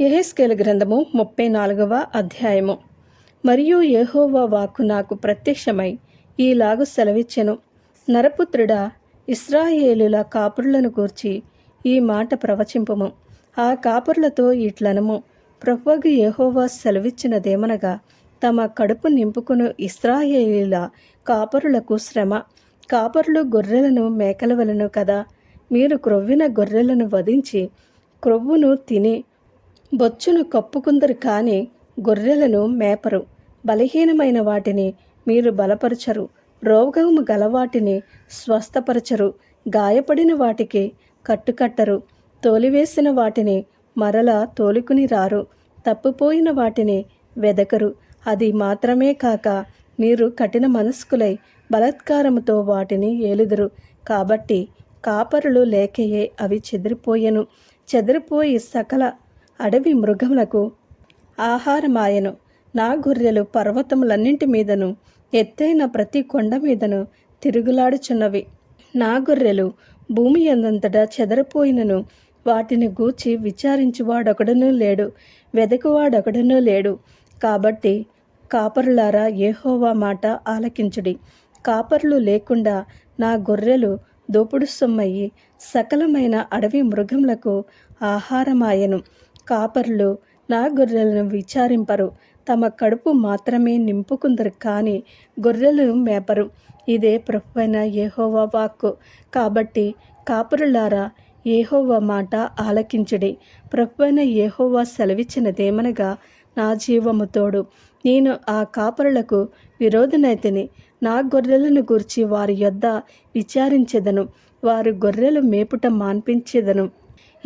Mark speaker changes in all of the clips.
Speaker 1: ఎహెస్కేల గ్రంథము ముప్పై నాలుగవ అధ్యాయము. మరియు యెహోవా వాక్కు నాకు ప్రత్యక్షమై ఈలాగు సెలవిచ్చెను. నరపుత్రుడా ఇస్రాయేలుల కాపురులను గూర్చి ఈ మాట ప్రవచింపము. ఆ కాపురులతో ఇట్లనము ప్రభువగు యెహోవా సెలవిచ్చినదేమనగా తమ కడుపు నింపుకును ఇస్రాయేలీల కాపరులకు శ్రమ. కాపరులు గొర్రెలను మేకల వలను కదా. మీరు క్రొవ్విన గొర్రెలను వధించి క్రొవ్వును తిని బొచ్చును కప్పుకుందరు కాని గొర్రెలను మేపరు. బలహీనమైన వాటిని మీరు బలపరచరు. రోగము గలవాటిని స్వస్థపరచరు. గాయపడిన వాటికి కట్టుకట్టరు. తోలివేసిన వాటిని మరలా తోలుకుని రారు. తప్పిపోయిన వాటిని వెదకరు. అది మాత్రమే కాక మీరు కఠిన మనస్కులై బలాత్కారముతో వాటిని ఏలుదురు. కాబట్టి కాపరులు లేకయే అవి చెదిరిపోయెను. చెదిరిపోయి సకల అడవి మృగములకు ఆహారమాయను. నా గొర్రెలు పర్వతములన్నింటి మీదను ఎత్తైన ప్రతి కొండ మీదను తిరుగులాడుచున్నవి. నా గొర్రెలు భూమి అందంతటా చెదరపోయినను వాటిని గూర్చి విచారించువాడొకడునూ లేడు వెదకువాడొకడునూ లేడు. కాబట్టి కాపరులారా ఏహోవా మాట ఆలకించుడి. కాపరులు లేకుండా నా గొర్రెలు దోపుడు సొమ్మయ్యి సకలమైన అడవి మృగములకు ఆహారమాయను. కాపరులు నా గొర్రెలను విచారింపరు. తమ కడుపు మాత్రమే నింపుకుందరు కానీ గొర్రెలు మేపరు. ఇదే ప్రభువైన యెహోవా వాక్కు. కాబట్టి కాపురులారా యెహోవా మాట ఆలకించుడి. ప్రభువైన యెహోవా సెలవిచ్చినదేమనగా నా జీవము తోడు. నేను ఆ కాపరులకు విరోధనైతిని. నా గొర్రెలను గూర్చి వారి యొద్ద విచారించెదను. వారు గొర్రెలు మేపుట మాన్పించెదను.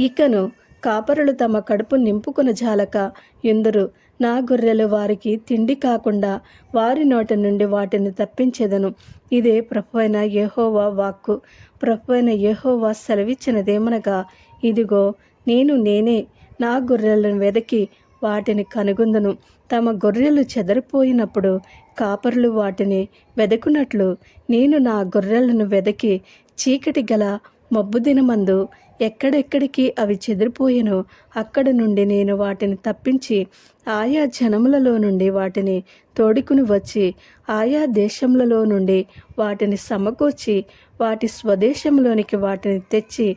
Speaker 1: ఇకను కాపరులు తమ కడుపు నింపుకున జాలక ఎందరు నా గొర్రెలు వారికి తిండి కాకుండా వారి నోటి నుండి వాటిని తప్పించెదను. ఇదే ప్రభువైన యహోవా వాక్కు. ప్రభువైన యెహోవా సెలవిచ్చినదేమనగా ఇదిగో నేను నేనే నా గొర్రెలను వెదకి వాటిని కనుగొందును. తమ గొర్రెలు చెదరిపోయినప్పుడు కాపరులు వాటిని వెదకున్నట్లు నేను నా గొర్రెలను వెదకి చీకటి గల మబ్బు దినమందు ఎక్కడెక్కడికి అవి చెదిరిపోయెనో అక్కడ నుండి నేను వాటిని తప్పించి ఆయా జనములలో నుండి వాటిని తోడుకుని వచ్చి ఆయా దేశములలో నుండి వాటిని సమకూర్చి వాటి స్వదేశంలోనికి వాటిని తెచ్చి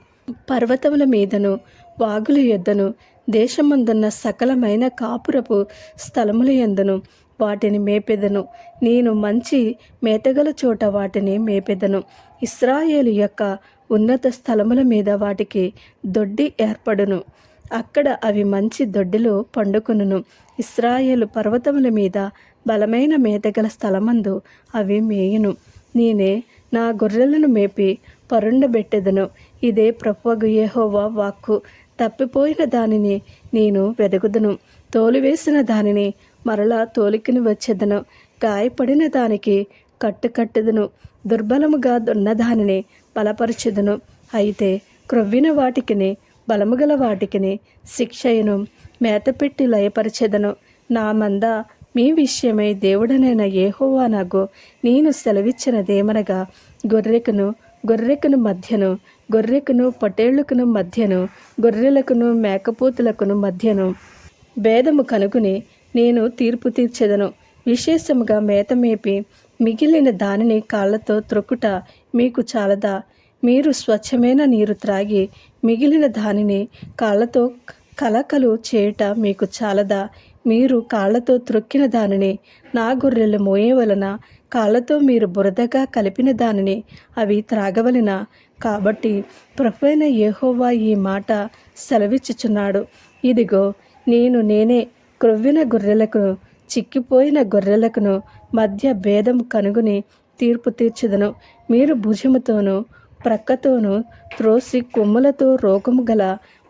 Speaker 1: పర్వతముల మీదను వాగుల యొద్దను దేశమందున్న సకలమైన కాపురపు స్థలముల ఎందును వాటిని మేపెదను. నేను మంచి మేతగల చోట వాటిని మేపెదను. ఇస్రాయేలు యొక్క ఉన్నత స్థలముల మీద వాటికి దొడ్డి ఏర్పడును. అక్కడ అవి మంచి దొడ్డిలో పండుకొనును. ఇస్రాయేలు పర్వతముల మీద బలమైన మేతగల స్థలమందు అవి మేయును. నేనే నా గొర్రెలను మేపి పరుండబెట్టెదను. ఇదే ప్రభువగు యెహోవా వాక్కు. తప్పిపోయిన దానిని నేను వెదగుదును తోలివేసిన దానిని మరలా తోలికిని వచ్చేదను. గాయపడిన దానికి కట్టుకట్టుదును. దుర్బలముగా దున్నదానిని బలపరచుదును. అయితే క్రొవ్విన వాటికిని బలముగల వాటికిని శిక్షయను. మేతపెట్టి లయపరచెదను. నా మంద మీ విషయమై దేవుడనైన ఏహోవా నాకు నేను సెలవిచ్చినదేమనగా గొర్రెకును గొర్రెకును మధ్యను గొర్రెకును పొటేళ్ళకును మధ్యను గొర్రెలకును మేకపోతులకును మధ్యను. భేదము కనుగొని నేను తీర్పు తీర్చెదను. విశేషముగా మేత మేపి మిగిలిన దానిని కాళ్ళతో త్రొక్కుట మీకు చాలదా? మీరు స్వచ్ఛమైన నీరు త్రాగి మిగిలిన దానిని కాళ్ళతో కలకలు చేయుట మీకు చాలదా? మీరు కాళ్ళతో త్రొక్కిన దానిని నా గొర్రెలు మోయవలన కాళ్ళతో మీరు బురదగా కలిపిన దానిని అవి త్రాగవలన? కాబట్టి ప్రభువైన యెహోవా ఈ మాట సెలవిచ్చుచున్నాడు. ఇదిగో నేను నేనే క్రొవ్విన గొర్రెలకు చిక్కిపోయిన గొర్రెలకును మధ్య భేదం కనుగొని తీర్పు తీర్చుదను. మీరు భుజముతోనూ ప్రక్కతోనూ త్రోసి కొమ్ములతో రోగము గల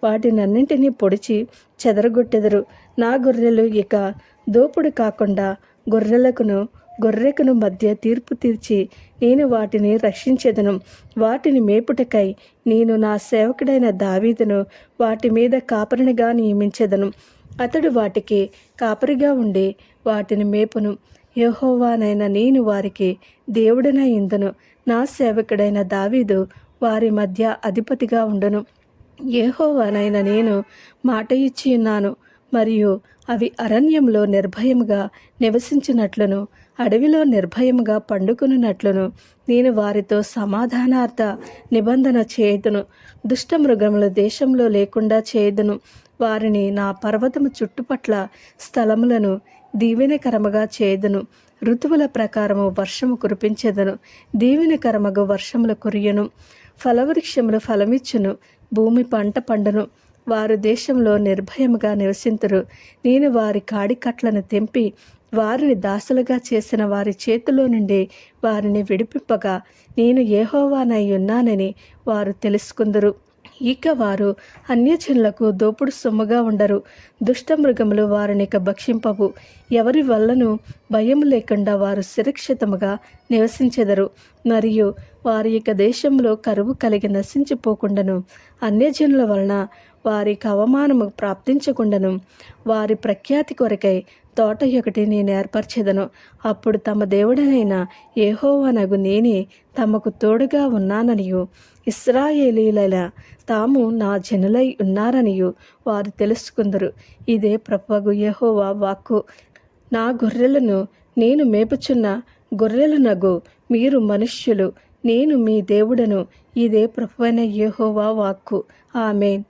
Speaker 1: వాటినన్నింటినీ పొడిచి చెదరగొట్టెదరు. నా గొర్రెలు ఇక దోపుడు కాకుండా గొర్రెలకును గొర్రెకును మధ్య తీర్పు తీర్చి నేను వాటిని రక్షించెదను. వాటిని మేపుటకై నేను నా సేవకుడైన దావీదును వాటి మీద కాపరినిగా నియమించెదను. అతడు వాటికి కాపరిగా ఉండి వాటిని మేపును. యహోవానైన నేను వారికి దేవుడన ఇందును. నా సేవకుడైన దావీదు వారి మధ్య అధిపతిగా ఉండను. యెహోవానైన నేను మాట ఇచ్చి ఉన్నాను మరియు అవి అరణ్యంలో నిర్భయముగా నివసించినట్లును అడవిలో నిర్భయముగా పండుకున్నట్లును నేను వారితో సమాధానార్థ నిబంధన చేయుదును. దుష్టమృగములు దేశంలో లేకుండా చేయుదును. వారిని నా పర్వతము చుట్టుపట్ల స్థలములను దీవెనకరముగా చేయుదును. ఋతువుల ప్రకారము వర్షము కురిపించెదను. దీవెనకరమగు వర్షములు కురియను. ఫలవృక్షములు ఫలమిచ్చును. భూమి పంట పండును. వారు దేశంలో నిర్భయముగా నివసింతురు. నేను వారి కాడికట్లను తెంపి వారిని దాసులుగా చేసిన వారి చేతిలో నుండి వారిని విడిపింపగా నేను ఏహోవానై ఉన్నానని వారు తెలుసుకుందరు. ఇక వారు అన్యజనులకు దోపుడు సొమ్ముగా ఉండరు. దుష్టమృగములు వారిని ఇక భక్షింపవు. ఎవరి వల్లను భయం లేకుండా వారు సురక్షితముగా నివసించెదరు. మరియు వారి యొక్క దేశంలో కరువు కలిగి నశించిపోకుండాను. అన్యజనుల వలన వారికి అవమానము ప్రాప్తించకుండాను. వారి ప్రఖ్యాతి కొరకై తోట ఒకటి నేను ఏర్పరచెదను. అప్పుడు తమ దేవుడనైన ఏహోవనగు నేనే తమకు తోడుగా ఉన్నాననియు. ఇస్రాయేలీల తాము నా జనులై ఉన్నారనియు వారు తెలుసుకుందరు. ఇదే ప్రభగు యహోవా వాక్కు. నా గొర్రెలను నేను మేపుచున్న గొర్రెలనగు మీరు మనుష్యులు. నేను మీ దేవుడను. ఇదే ప్రభువైన యెహోవా వాక్కు. ఆమెన్.